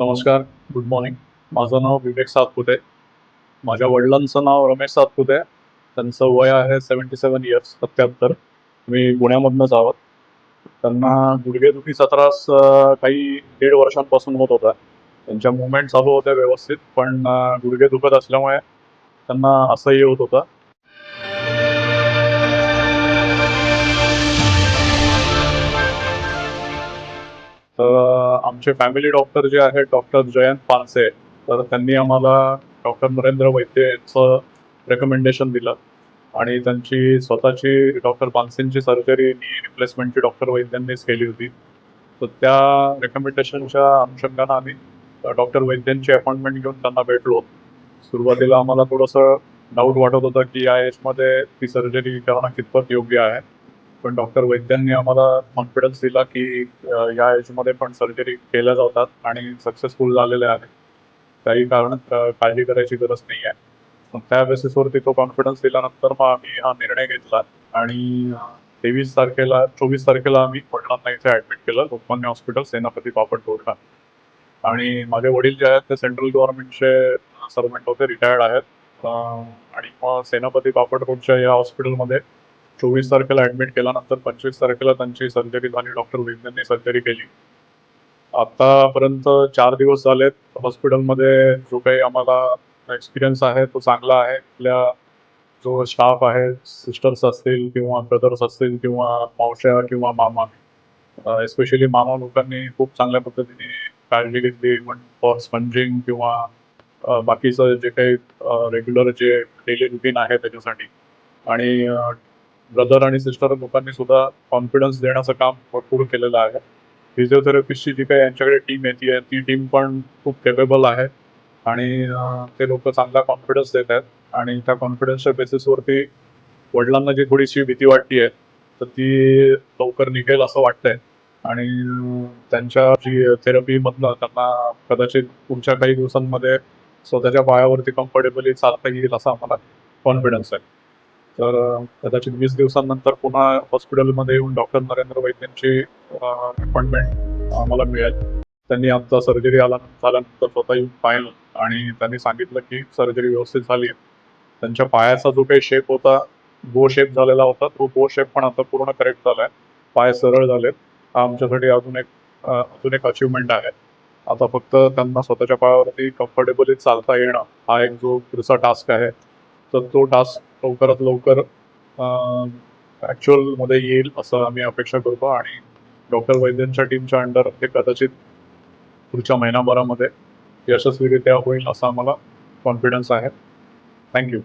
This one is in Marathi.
नमस्कार गुड मॉर्निंग माझं नाव विवेक सातपुते. माझ्या वडिलांचं नाव रमेश सातपुते. त्यांचं वय आहे सेवन्टी सेवन इयर्स सत्याहत्तर. मी पुण्यामधनंच आहोत. त्यांना गुडघेदुखीचा त्रास काही दीड वर्षांपासून होत होता. त्यांच्या मुवमेंट चालू होत्या व्यवस्थित पण गुडघे दुखत असल्यामुळे त्यांना असंही होत होतं. आमचे फॅमिली डॉक्टर जे आहेत डॉक्टर जयंत पानसे तर त्यांनी आम्हाला डॉक्टर नरेंद्र वैद्य यांचं रेकमेंडेशन दिलं. आणि त्यांची स्वतःची डॉक्टर पानसेंची सर्जरी नी रिप्लेसमेंटची डॉक्टर वैद्यांनीच केली होती. तर त्या रेकमेंडेशनच्या अनुषंगानं आम्ही डॉक्टर वैद्यांची अपॉइंटमेंट घेऊन त्यांना भेटलो. सुरुवातीला आम्हाला थोडंसं डाऊट वाटत होतं की या एजमध्ये ती सर्जरी करणं कितपत योग्य आहे. पण डॉक्टर वैद्यांनी आम्हाला कॉन्फिडन्स दिला की या एजमध्ये पण सर्जरी केल्या जातात आणि सक्सेसफुल झालेल्या आहेत. काही कारण काळजी करायची गरज नाही आहे मग त्या बेसिसवरती तो कॉन्फिडन्स दिल्यानंतर मग आम्ही हा निर्णय घेतला आणि तेवीस तारखेला चोवीस तारखेला आम्ही वडिलांना इथे ऍडमिट केलं. लोकमान्य हॉस्पिटल सेनापती पापड रोडला आणि माझे वडील जे आहेत ते सेंट्रल गव्हर्नमेंटचे सर्वंट होते रिटायर्ड आहेत. आणि मग सेनापती पापड रोडच्या या हॉस्पिटलमध्ये चोवीस तारखेला ऍडमिट केल्यानंतर पंचवीस तारखेला त्यांची सर्जरी झाली. डॉक्टर वैद्यांनी सर्जरी केली. आतापर्यंत चार दिवस झालेत. हॉस्पिटलमध्ये जो काही आम्हाला एक्सपिरियन्स आहे तो चांगला आहे. आपल्या जो स्टाफ आहे सिस्टर्स असतील किंवा ब्रदर्स असतील किंवा मावश्या किंवा मामा एस्पेशली मामा लोकांनी खूप चांगल्या पद्धतीने काळजी घेतली. फॉर स्पंजिंग किंवा बाकीचं जे काही रेग्युलर जे डेली रुटीन आहे त्याच्यासाठी. आणि ब्रदर आणि सिस्टर लोकांनी सुद्धा कॉन्फिडन्स देण्याचं काम भरपूर केलेलं आहे. फिजिओथेरपिस्टची जी काही यांच्याकडे टीम येते ती टीम पण खूप केपेबल आहे. आणि ते लोक चांगला कॉन्फिडन्स देत आहेत. आणि त्या कॉन्फिडन्सच्या बेसिसवरती वडिलांना जी थोडीशी भीती वाटते तर ती लवकर निघेल असं वाटतंय. आणि त्यांच्या जी थेरपीमधनं त्यांना कदाचित पुढच्या काही दिवसांमध्ये स्वतःच्या पायावरती कम्फर्टेबली चालता येईल असा आम्हाला कॉन्फिडन्स आहे. तर कदाचित वीस दिवसांनंतर पुन्हा हॉस्पिटलमध्ये येऊन डॉक्टर नरेंद्र वैद्यांची अपॉइंटमेंट आम्हाला मिळेल. त्यांनी आमचा सर्जरी आला झाल्यानंतर स्वतः येऊन पाहिलं आणि त्यांनी सांगितलं की सर्जरी व्यवस्थित झाली. त्यांच्या पायाचा जो काही शेप होता गो शेप झालेला होता तो गो शेप पण आता पूर्ण करेक्ट झालाय. पाय सरळ झालेत. हा आमच्यासाठी अजून एक अजून एक अचिव्हमेंट आहे. आता फक्त त्यांना स्वतःच्या पायावरती कम्फर्टेबली चालता येणं हा एक जो पुढचा टास्क आहे. तर तो टास्क लवकरात लवकर ऍक्च्युअलमध्ये येईल असं आम्ही अपेक्षा करतो आणि डॉक्टर वैद्यांच्या टीमच्या अंडर हे कदाचित पुढच्या महिनाभरामध्ये यशस्वीरित्या होईल असा आम्हाला कॉन्फिडन्स आहे. थँक्यू